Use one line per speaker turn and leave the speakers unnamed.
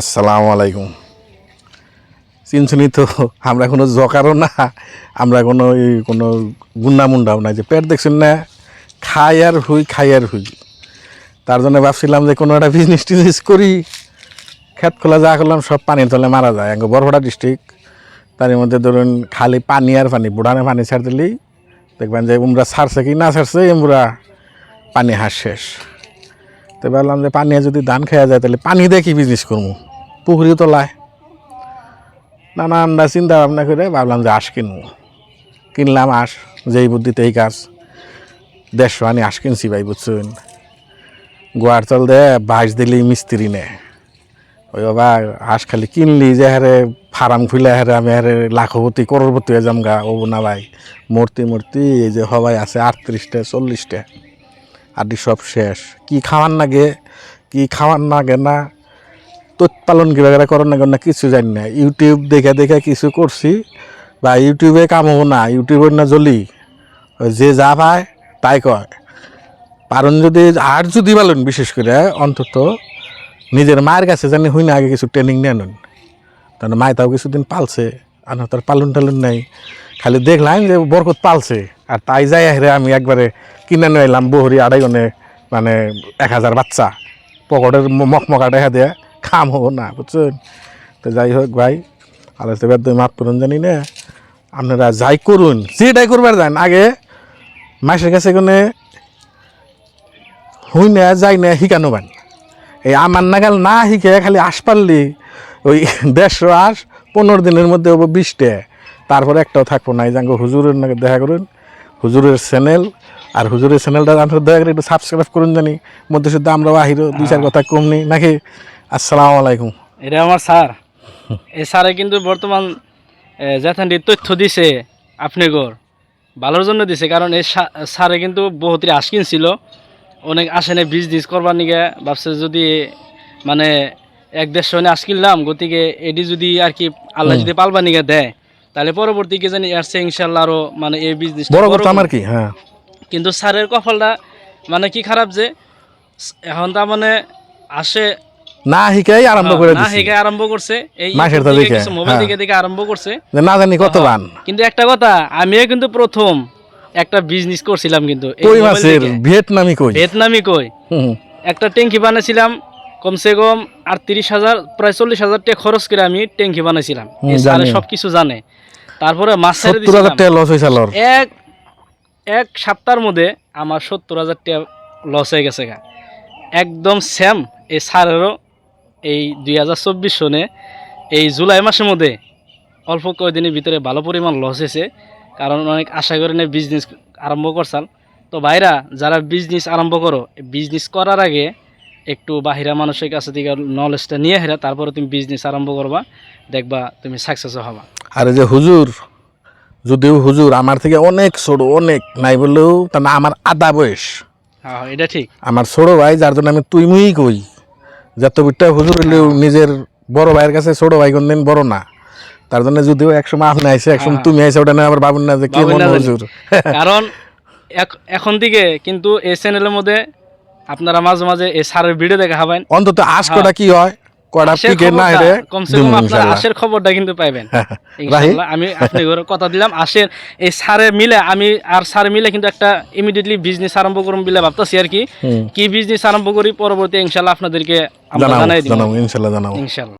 আসসালামু আলাইকুম। চিনছুনি তো, আমরা কোনো জকারও না, আমরা কোনো এই কোনো গুন্ডা মুন্ডাও না যে পেট দেখছেন না, খাই আর হুই, খাই আর হুই। তার জন্য ভাবছিলাম যে কোনো একটা বিজনেস টিজনেস করি। খেত খোলা যা করলাম, সব পানির তলে মারা যায়। এঙ্গ বরপড়া ডিস্ট্রিক্ট তার মধ্যে ধরুন খালি পানি আর পানি, বুড়ানে পানি ছাড় দিলেই দেখবেন যে উমরা ছাড়ছে কি না ছাড়ছে এমরা পানি হাস শেষ। তো ভাবলাম যে পানি যদি ধান খাওয়া যায়, তাহলে পানি দিয়ে কি বিজনেস করব তো তোলায় নানানটা চিন্তা ভাবনা করে ভাবলাম যে আঁশ কিনবো কিনলাম আঁশ, যেই বুদ্ধিতে এই কাজ। দেড়শো আনি আঁশ কিনছি ভাই, বুঝছেন? গোয়ার চল দে, বাইশ দিলি মিস্ত্রি নে। ওই বাবা হাঁস খালি কিনলি যে হারে ফার্ম খুলে হারে আমি হারে লাখপতি করোড়পতি হয়ে যাম গা ও না ভাই, মূর্তি মূর্তি, এই যে হবাই আছে আটত্রিশটা, চল্লিশটা। আদি সব শেষ। কি খাওয়ার নাগে, কি খাওয়ার নাগে না তথ্য পালন কীভাবে করার নাগে না, কিছু জানি না। ইউটিউব দেখে দেখে কিছু করছি, বা ইউটিউবে কাম হব না ইউটিউবের না জ্বলি। যে যা পায়, তাই কয়। পারন যদি, আর যদি পালন বিশেষ করে, অন্তত নিজের মায়ের কাছে জানি হই না আগে কিছু ট্রেনিং নেন তাহলে মায় তাও কিছুদিন পালছে, আর তার পালন টালন নেই। খালি দেখলাম যে বরকত পালছে। আর তাই যাই হেরে আমি একবারে কিনে নিয়ে এলাম বহরি আড়াই গনে মানে এক হাজার বাচ্চা। পকেটের মকমকা দেখা দিয়ে, খাম হব না, বুঝছেন? তো যাই হোক ভাই আলো তো বেদ মাফ করুন জানি না। আপনারা যাই করুন, যেটাই করবার যান, আগে মাসের কাছে কোনে হুই না যাই না শিকানো বান। এই আমার নাগাল না শিখে খালি আস পারলি, ওই দেড়শো আস পনেরো দিনের মধ্যে হব বিশটা। তারপরে একটাও থাকব না, এই যাঙ্গ হুজুরের দেখা করুন। হুজুরের চ্যানেল আর হুজুরের চ্যানেলটা আপনার দয়া করে একটু সাবস্ক্রাইব করুন জানি। মধ্যে শুদ্ধ আমরাও আহিরো দুই চার কথা কম নেই নাকি? আসসালামু আলাইকুম।
এটা আমার স্যার। এই স্যারে কিন্তু বর্তমান যেখানটি তথ্য দিছে আপনি গর ভালোর জন্য দিছে কারণ এই স্যারে কিন্তু বহুতই আশকিন ছিল। অনেক আসেনে বিজনেস করবার নিগে ভাবছে যদি মানে এক দেড়শো আশকিনলাম গতিকে এটি যদি আর কি আল্লাহ যদি পালবার নিগে দেয় তাহলে পরবর্তী কে জানি আসছে ইনশাল্লাহ আরও মানে এই বিজনেস
বড় আমার কি? হ্যাঁ।
কিন্তু স্যারের কপালটা মানে কি খারাপ যে এখন তার মানে আসে
না আরম্ভ করে
না আরম্ভ করছে এই
মাসের তো দেখে,
মোবাইল
হ্যাঁ।
থেকে দেখে আরম্ভ করছে।
না জানি কত বান
কিন্তু একটা কথা আমিও কিন্তু প্রথম একটা বিজনেস করছিলাম কিন্তু।
কই মাছের ভিয়েতনামি কই?
ভিয়েতনামি কই? একটা ট্যাঙ্কি বানাইছিলাম কমসে কম আটত্রিশ হাজার প্রায় চল্লিশ হাজার টাকা খরচ করে আমি ট্যাঙ্কি বানাইছিলাম। সব কিছু জানে। তারপরে মাছ ছেড়ে
হয়েছে
এক এক সপ্তাহের মধ্যে আমার সত্তর হাজার টাকা লস হয়ে গেছে গা। একদম সেম এই সারেরও এই দুই হাজার চব্বিশ সনে এই জুলাই মাসের মধ্যে অল্প কয়েকদিনের ভিতরে ভালো পরিমাণ লস হয়েছে। কারণ অনেক আশা করে নিয়ে বিজনেস আরম্ভ করছাল। তো ভাইরা যারা বিজনেস আরম্ভ করো বিজনেস করার আগে একটু বাহিরা মানুষের কাছে থেকে নলেজটা নিয়ে হেরা তারপরে তুমি বিজনেস আরম্ভ করবা দেখবা তুমি সাকসেস হবা।
আর যে হুজুর যদিও হুজুর আমার থেকে অনেক ছোট অনেক নাই বললেও তা না আমার আধা বয়স।
হ্যাঁ এটা ঠিক।
আমার ছোট ভাই যার জন্য আমি তুই মুই কই। যত বিটটা হুজুর হইলেও নিজের বড় ভাইয়ের কাছে ছোট ভাই কোনদিন বড় না। তার জন্য যদিও একসময় আপনি আইসে একসময় তুমি আইসে ওটা না আবার ভাবুন না যে কি মন। হুজুর।
কারণ এখন থেকে কিন্তু এই চ্যানেলের মধ্যে আপনারা মাঝে মাঝে এই সারের ভিডিও দেখা হবেন
অন্তত আশ কটা কি হয়? কটা পিকে না রে
কমসে কম আপনার আশের খবরটা কিন্তু পাইবেন। ইনশাআল্লাহ আমি আপনি ঘরে কথা দিলাম। আশের এই সারে মিলে আমি আর সারে মিলে কিন্তু একটা ইমিডিয়েটলি বিজনেস আরম্ভ করুন বলে ভাবতেছি আর কি। কি বিজনেস আরম্ভ করি? পরবর্তী ইনশাআল্লাহ আপনাদেরকে আমরা জানাই দিব।
জানাব ইনশাল্লাহ জানাব।
ইনশাআল্লাহ